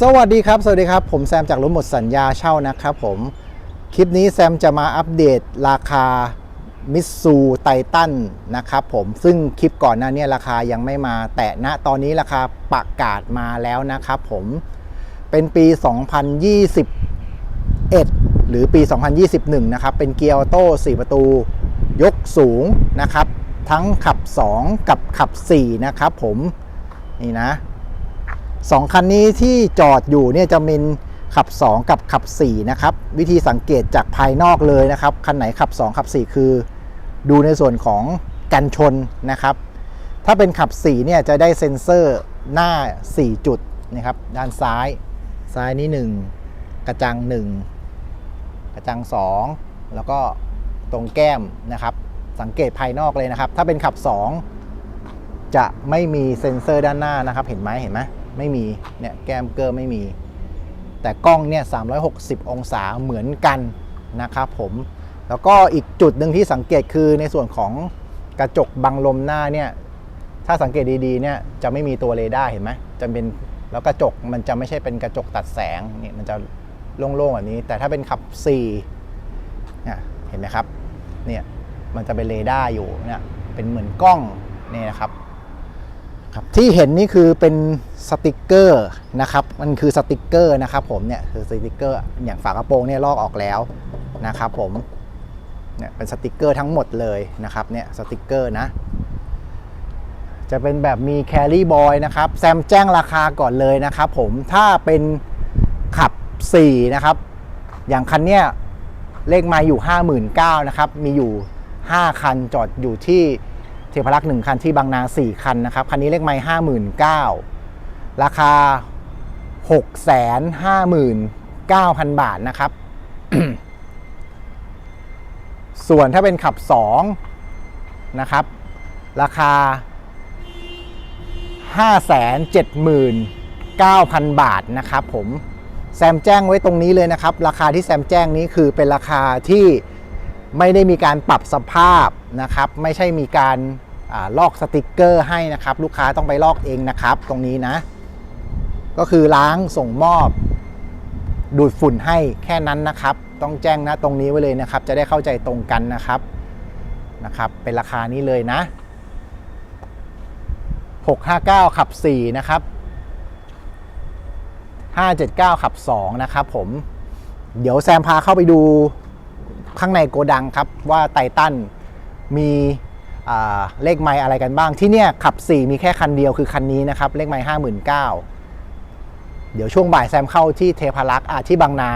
สวัสดีครับ สวัสดีครับ ผมแซมจากรถหมดสัญญาเช่านะครับผม คลิปนี้แซมจะมาอัปเดตราคามิตซูไททันนะครับผมซึ่งคลิปก่อนหน้านี้ราคายังไม่มา แต่ณตอนนี้ราคาประกาศมาแล้วนะครับผมเป็นปี 2021 หรือปี 2021 นะครับ เป็นเกียร์ออโต้ 4 ประตู ยกสูงนะครับ ทั้งขับ 2 กับขับ 4 นะครับผม นี่นะ สองคันนี้ที่จอดอยู่เนี่ยจะเป็นขับ 2 กับขับ 4 นะครับ วิธีสังเกตจากภายนอกเลยนะครับ คันไหนขับ 2 ขับ 4 คือ ดูในส่วนของกันชนนะครับ ถ้าเป็นขับ 4 เนี่ยจะได้เซ็นเซอร์หน้า 4 จุดนะครับ ด้านซ้าย ซ้ายนี้ 1 กระจัง 1 กระจัง 2 แล้วก็ตรงแก้มนะครับ สังเกตภายนอกเลยนะครับ ถ้าเป็นขับ 2 จะไม่มีเซ็นเซอร์ด้านหน้านะครับ เห็นไหมเห็นไหม ไม่มีเนี่ยแก้มเกอร์ไม่มี แต่กล้องเนี่ย 360 องศาเหมือนกันนะครับผม แล้วก็อีกจุดหนึ่งที่สังเกตคือในส่วนของกระจกบังลมหน้าเนี่ย ถ้าสังเกตดีๆเนี่ยจะไม่มีตัวเรดาร์เห็นไหมจะเป็นแล้วกระจกมันจะไม่ใช่เป็นกระจกตัดแสงนี่มันจะโล่งๆแบบนี้ แต่ถ้าเป็นขับ4เนี่ยเห็นไหมครับเนี่ยมันจะเป็นเรดาร์อยู่เนี่ยเป็นเหมือนกล้องนี่นะครับ ครับที่เห็นนี่คือเป็นสติกเกอร์นะครับมันคือสติกเกอร์นะครับผมเนี่ยคือสติกเกอร์อย่างฝากระโปรงเนี่ยลอกออกแล้วนะครับผมเนี่ยเป็นสติกเกอร์ทั้งหมดเลยนะครับเนี่ยสติกเกอร์นะ จะเป็นแบบมีแคลรี่บอยนะครับแซมแจ้งราคาก่อนเลยนะครับผมถ้าเป็นขับ 4 นะครับ อย่างคันเนี้ยเลขมาอยู่ 59,000นะครับมีอยู่ 5 คันจอดอยู่ที่ เทพรักษ์หนึ่งคันที่บางนา 4 คันนะครับ คันนี้เลขไม้ห้าหมื่นเก้าราคา6 5 9 0 0 0บาทนะครับ ส่วนถ้าเป็นขับ2นะครับ ราคา5 7 9 0 0 0บาทนะครับผมแซมแจ้งไว้ตรงนี้เลยนะครับ ราคาที่แซมแจ้งนี้คือเป็นราคาที่ ไม่ได้มีการปรับสภาพนะครับ ไม่ใช่มีการอาลอกสติกเกอร์ให้นะครับ ลูกค้าต้องไปลอกเองนะครับ ตรงนี้นะ ก็คือล้างส่งมอบ ดูดฝุ่นให้แค่นั้นนะครับ ต้องแจ้งนะตรงนี้ไว้เลยนะครับ จะได้เข้าใจตรงกันนะครับนะครับ เป็นราคานี้เลยนะ 659 ขับ 4 นะครับ 579 ขับ 2 นะครับผม เดี๋ยวแซมพาเข้าไปดู ข้างในโกดังครับว่าไททันมีเลขไม้อะไรกันบ้างที่เนี่ยขับ 4 มีแค่คันเดียวคือคันนี้นะครับ เลขไม้ห้าหมื่นเก้าเดี๋ยวช่วงบ่ายแซมเข้าที่เทพารักษ์อาที่บางนา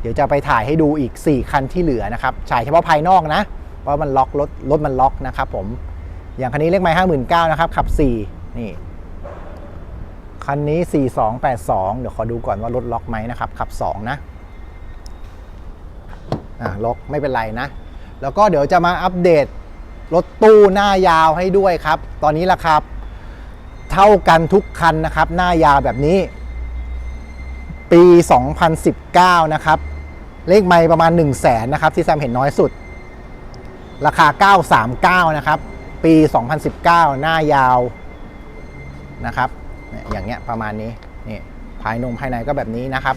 เดี๋ยวจะไปถ่ายให้ดูอีก 4 คันที่เหลือนะครับฉายเฉพาะภายนอกนะเพราะมันล็อกรถรถมันล็อกนะครับผมอย่างคันนี้เลขไม้ห้าหมื่นเก้านะครับขับ 4 นี่คันนี้ 4282 เดี๋ยวขอดูก่อนว่ารถล็อกไหมนะครับขับ 2 นะ อะล็อกไม่เป็นไรนะ แล้วก็เดี๋ยวจะมาอัปเดตรถตู้หน้ายาวให้ด้วยครับ ตอนนี้ราคาเท่ากันทุกคันนะครับ หน้ายาวแบบนี้ ปี 2019 นะครับ เลขไม่ประมาณ 1 0 0 0 0แสนนะครับ ที่แซมเห็นน้อยสุด ราคา 939 นะครับ ปี 2019 หน้ายาวนะครับ อย่างเงี้ยประมาณนี้นี่ภายนงภายในก็แบบนี้นะครับ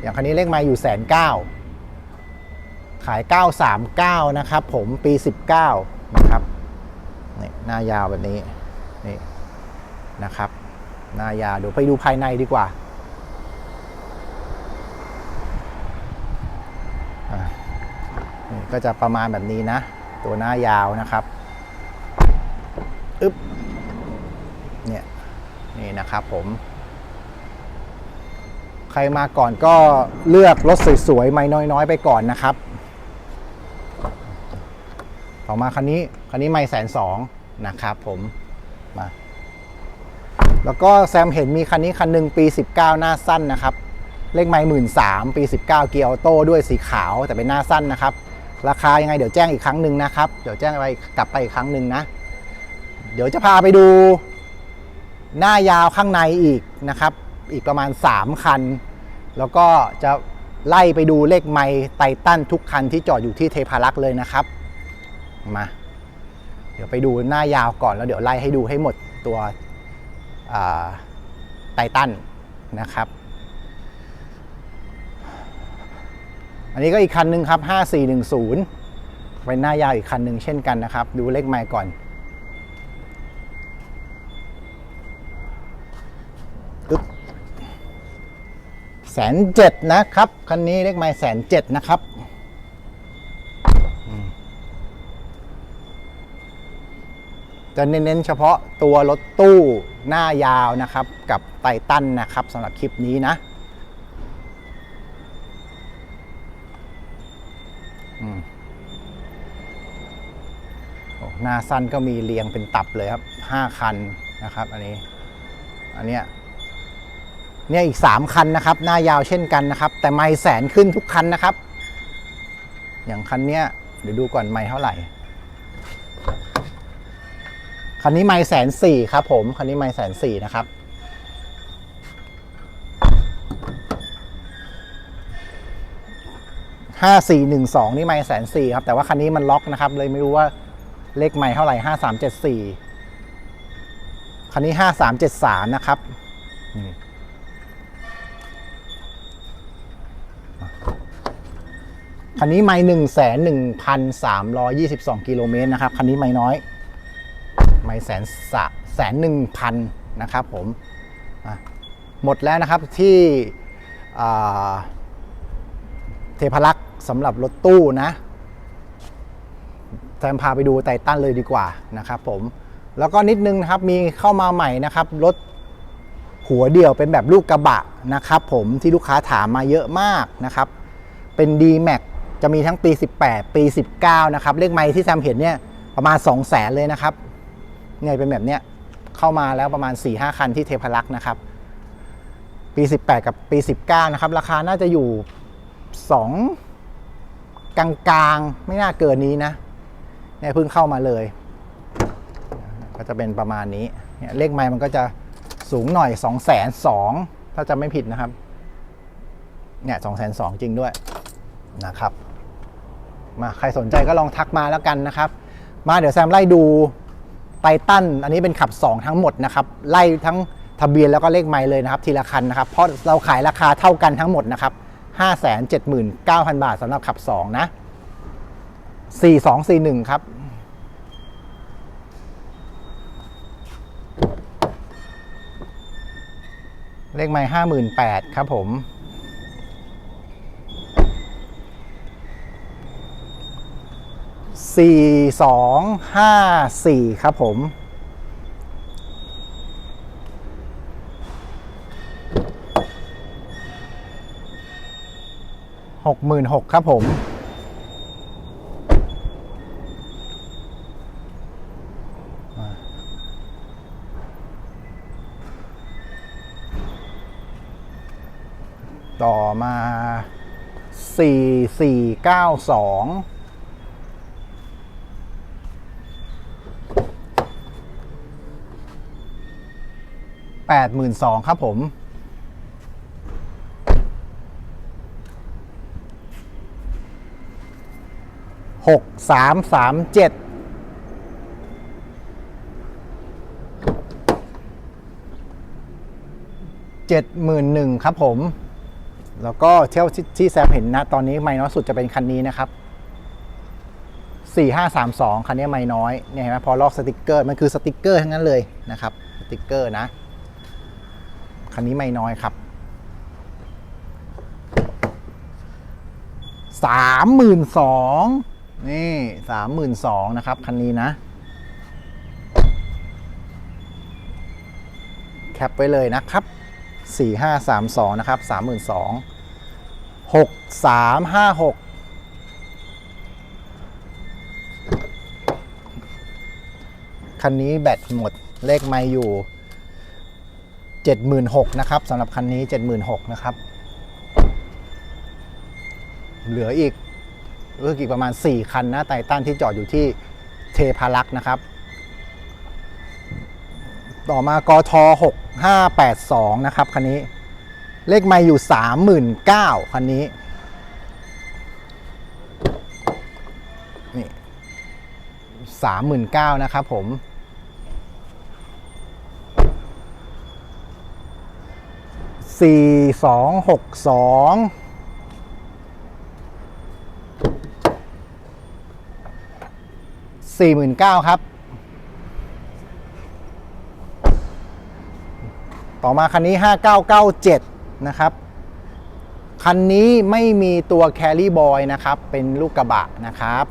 อย่างคันนี้เลขไม่อยู่แสนเก้าาย 939 นะครับผมปี 19 นะครับนี่หน้ายาวแบบนี้นี่นะครับหน้ายาวเดี๋ยวไปดูภายในดีกว่าก็จะประมาณแบบนี้นะ ตัวหน้ายาวนะครับอึ๊บเนี่ยนี่นะครับผม ใครมาก่อนก็เลือกรถสวยๆไม่น้อยๆ ไปก่อนนะครับ อมาคันนี้คันนี้ไม่แสนสองนะครับผมมาแล้วก็แซมเห็นมีคันนี้คันหนึ่งปี 19 หน้าสั้นนะครับ เลขไม่หมื่นสามปี 19 เกียร์ออโต้ด้วยสีขาวแต่เป็นหน้าสั้นนะครับ ราคายังไงเดี๋ยวแจ้งอีกครั้งหนึ่งนะครับ เดี๋ยวแจ้งไปกลับไปอีกครั้งหนึ่งนะ เดี๋ยวจะพาไปดูหน้ายาวข้างในอีกนะครับ อีกประมาณ 3 คัน แล้วก็จะไล่ไปดูเลขไมค์ไททันทุกคันที่จอดอยู่ที่เทพารักษ์เลยนะครับ มา เดี๋ยวไปดูหน้ายาวก่อนแล้วเดี๋ยวไล่ให้ดูให้หมดตัวไททันนะครับ อันนี้ก็อีกคันหนึ่งครับ 5410 เป็นหน้ายาวอีกคันหนึ่งเช่นกันนะครับ ดูเลขไมล์ก่อน แสนเจ็ดนะครับ คันนี้เลขไมล์แสนเจ็ดนะครับ จะเน้นเฉพาะตัวรถตู้หน้ายาวนะครับ กับไททันนะครับสำหรับคลิปนี้นะหน้าสั้นก็มีเรียงเป็นตับเลยครับห้าคันนะครับ อันนี้ อันเนี้ยเนี่ยอีก 3 คันนะครับ หน้ายาวเช่นกันนะครับ แต่ไม่แสนขึ้นทุกคันนะครับ อย่างคันเนี้ยเดี๋ยวดูก่อนไม่เท่าไหร่ คันนี้ไม่แสนสี่ครับผม คันนี้ไม่แสนสี่นะครับ ห้าสี่หนึ่งสองนี่ไม่แสนสี่ครับ แต่ว่าคันนี้มันล็อกนะครับ เลยไม่รู้ว่าเลขไม่เท่าไหร่ห้าสามเจ็ดสี่คันนี้ห้าสามเจ็ดสามนะครับคันนี้ไม่หนึ่งแสนหนึ่งพันสามร้อยี่สิบสองกิโลเมตรนะครับ คันนี้ไม่น้อย ไม่แสนสะแสนหนึ่งพันนะครับผมหมดแล้วนะครับที่เทพารักษ์สำหรับรถตู้นะแซมพาไปดูไททันเลยดีกว่านะครับผมแล้วก็นิดนึงนะครับมีเข้ามาใหม่นะครับรถหัวเดี่ยวเป็นแบบลูกกระบะนะครับผมที่ลูกค้าถามมาเยอะมากนะครับ เป็น d m a x จะมีทั้งปี 18 ปี 19 นะครับ เลขไม้ที่แซมเห็นเนี่ยประมาณ 2 0 0แสนเลยนะครับ เนี่ยเป็นแบบเนี้ยเข้ามาแล้วประมาณ 4-5 คันที่เทพรักษ์นะครับ ปี 18 กับปี 19 นะครับ ราคาน่าจะอยู่ 2 กลางๆ ไม่น่าเกินนี้นะเนี่ยเพิ่งเข้ามาเลย ก็จะเป็นประมาณนี้เนี่ยเลขไม้มันก็จะสูงหน่อย2 2 0 0 0ถ้าจะไม่ผิดนะครับเนี่ยสองแสนสองจริงด้วยนะครับ มาใครสนใจก็ลองทักมาแล้วกันนะครับ มาเดี๋ยวแซมไล่ดู ไททันอันนี้เป็นขับ 2 ทั้งหมดนะครับไล่ทั้งทะเบียนแล้วก็เลขไมล์เลยนะครับทีละคันนะครับเพราะเราขายราคาเท่ากันทั้งหมดนะครับ579,000 บาทสำหรับขับ 2 นะ 4241 ครับเลขไมล์58,000ครับผม สี่สองห้าสี่ครับผม หกหมื่นหกครับผมต่อมาสี่สี่เก้าสอง สี่เก้าสองแปดหมื่นสองครับผมหกสามสามเจ็ดเจ็ดหมื่นหนึ่งครับผม แล้วก็เที่ยวที่แซมเห็นนะ ตอนนี้ไม่น้อยสุดจะเป็นคันนี้นะครับ4532คันนี้ไม่น้อยเนี่ยเห็นไหมพอลอกสติกเกอร์ มันคือสติกเกอร์ทั้งนั้นเลยนะครับ สติกเกอร์นะ คันนี้ไม่น้อยครับสามหมื่นสองนี่สามหมื่นสองนะครับ คันนี้นะ แคปไว้เลยนะครับสี่ห้าสามสองนะครับสามหมื่นสองหกสามห้าหกคันนี้แบตหมดเลขไม่อยู่ 76,000นะครับสำหรับคันนี้ 76,000นะครับ เหลืออีกเอออีกประมาณ 4 คันนะไททันที่จอดอยู่ที่เทพารักษ์นะครับ ต่อมากท6582 นะครับคันนี้ เลขไม่อยู่ 39,000 คันนี้ นี่ 39,000 นะครับผม สสี่สองหกสองสี่หมื่นเก้าครับ ต่อมาคันนี้ 5997 นะครับ คันนี้ไม่มีตัวแคลรี่บอยนะครับ เป็นลูกกระบะนะครับ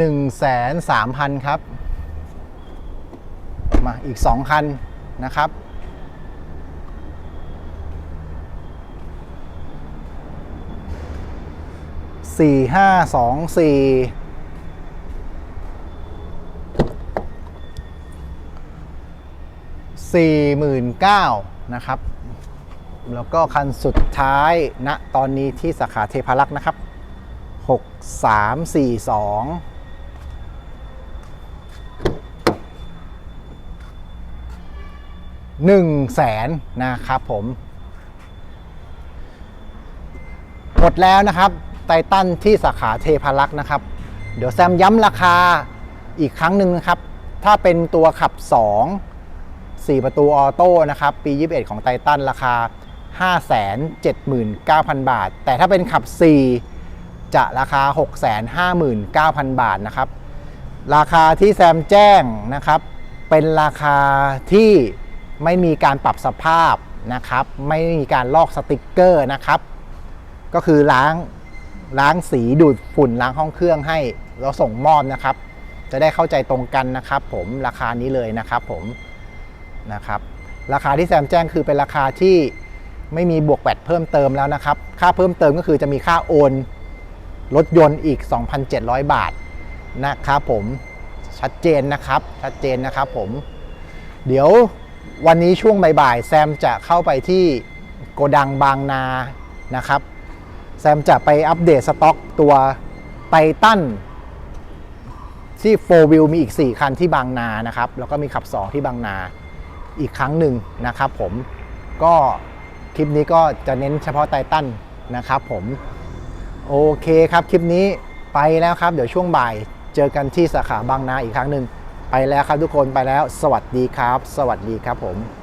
1,300,000 ครับ มาอีก 2 คัน นะครับ สี่ห้าสองสี่สี่หมื่นเก้านะครับ แล้วก็คันสุดท้ายณตอนนี้ที่สาขาเทพารักษ์นะครับห กสามสี่สองหนึ่งแสนนะครับผมหมดแล้วนะครับไททันที่สาขาเทพารักษ์นะครับ เดี๋ยวแซมย้ำราคาอีกครั้งหนึ่งนะครับ ถ้าเป็นตัวขับ 2 4 ประตูออโต้นะครับ ปี 21 ของไททันราคา 579,000 บาท แต่ถ้าเป็นขับ 4 จะราคา 659,000 บาทนะครับ ราคาที่แซมแจ้งนะครับ เป็นราคาที่ ไม่มีการปรับสภาพนะครับ ไม่มีการลอกสติกเกอร์นะครับ ก็คือล้างล้างสีดูดฝุ่นล้างห้องเครื่องให้เราส่งมอบนะครับ จะได้เข้าใจตรงกันนะครับ ผมราคานี้เลยนะครับผมนะครับราคาที่แซมแจ้งคือเป็นราคาที่ไม่มีบวกแบตเพิ่มเติมแล้วนะครับ ค่าเพิ่มเติมก็คือจะมีค่าโอนรถยนต์อีก 2,700 บาทนะครับผมชัดเจนนะครับชัดเจนนะครับผม เดี๋ยว วันนี้ช่วงบ่ายๆแซมจะเข้าไปที่โกดังบางนานะครับ แซมจะไปอัปเดตสต็อกตัวไททันที่4 Wheel มีอีก 4 คันที่บางนานะครับ แล้วก็มีขับ 2 ที่บางนาอีกครั้งหนึ่งนะครับผมก็คลิปนี้ก็จะเน้นเฉพาะไททันนะครับผม โอเคครับ คลิปนี้ไปแล้วครับ เดี๋ยวช่วงบ่ายเจอกันที่สาขาบางนาอีกครั้งหนึ่ง ไปแล้วครับทุกคนไปแล้ว สวัสดีครับ สวัสดีครับผม